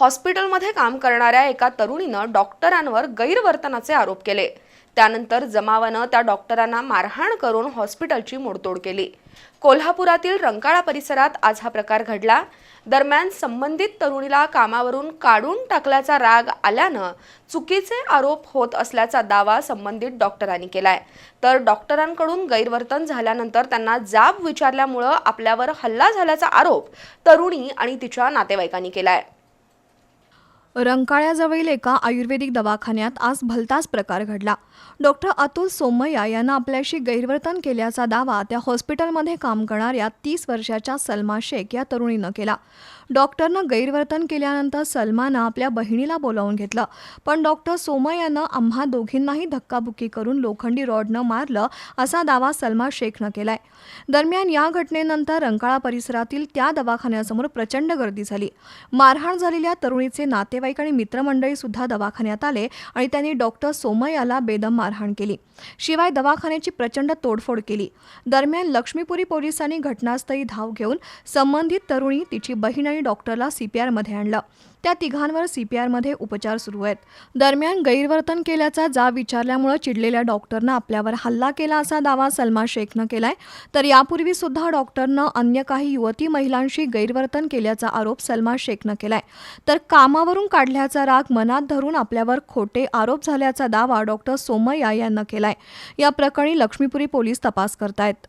हॉस्पिटलमध्ये काम करणाऱ्या एका तरुणीनं डॉक्टरांवर गैरवर्तनाचे आरोप केले. त्यानंतर जमावानं त्या डॉक्टरांना मारहाण करून हॉस्पिटलची मोडतोड केली. कोल्हापुरातील रंकाळा परिसरात आज हा प्रकार घडला. दरम्यान संबंधित तरुणीला कामावरून काढून टाकल्याचा राग आल्यानं चुकीचे आरोप होत असल्याचा दावा संबंधित डॉक्टरांनी केलाय. तर डॉक्टरांकडून गैरवर्तन झाल्यानंतर त्यांना जाब विचारल्यामुळं आपल्यावर हल्ला झाल्याचा आरोप तरुणी आणि तिच्या नातेवाईकांनी केलाय. रंकाळ्याजवळील एका आयुर्वेदिक दवाखान्यात आज भलताच प्रकार घडला. डॉक्टर अतुल सोमय्या यांना आपल्याशी गैरवर्तन केल्याचा दावा त्या हॉस्पिटलमध्ये काम करणाऱ्या तीस वर्षाच्या सलमा शेख या तरुणीनं केला. डॉक्टरनं गैरवर्तन केल्यानंतर सलमानं आपल्या बहिणीला बोलावून घेतलं. पण डॉक्टर सोमय्यानं आम्हा दोघींनाही धक्काबुक्की करून लोखंडी रॉडनं मारलं असा दावा सलमा शेखनं केलाय. दरम्यान या घटनेनंतर रंकाळा परिसरातील त्या दवाखान्यासमोर प्रचंड गर्दी झाली. मारहाण झालेल्या तरुणीचे नातेवाईक आणि मित्रमंडळी सुद्धा दवाखान्यात आले आणि त्यांनी डॉक्टर सोमय्याला बेदम मारहाण केली. शिवाय दवाखान्याची प्रचंड तोडफोड केली. दरम्यान लक्ष्मीपुरी पोलिसांनी घटनास्थळी धाव घेऊन संबंधित तरुणी तिची बहीण आणि डॉक्टरला सीपीआरमध्ये आणलं. त्या तिघांवर सीपीआरमध्ये उपचार सुरू आहेत. दरम्यान गैरवर्तन केल्याचा जाब विचारल्यामुळे चिडलेल्या डॉक्टरनं आपल्यावर हल्ला केला असा दावा सलमा शेखनं केलाय. तर यापूर्वी सुद्धा डॉक्टरनं अन्य काही युवती महिलांशी गैरवर्तन केल्याचा आरोप सलमा शेखनं केलाय. तर कामावरून काढल्याचा राग मनात धरून आपल्यावर खोटे आरोप झाल्याचा दावा डॉक्टर सोमय्या यांना केलाय. या प्रकरणी लक्ष्मीपुरी पोलीस तपास करतायत.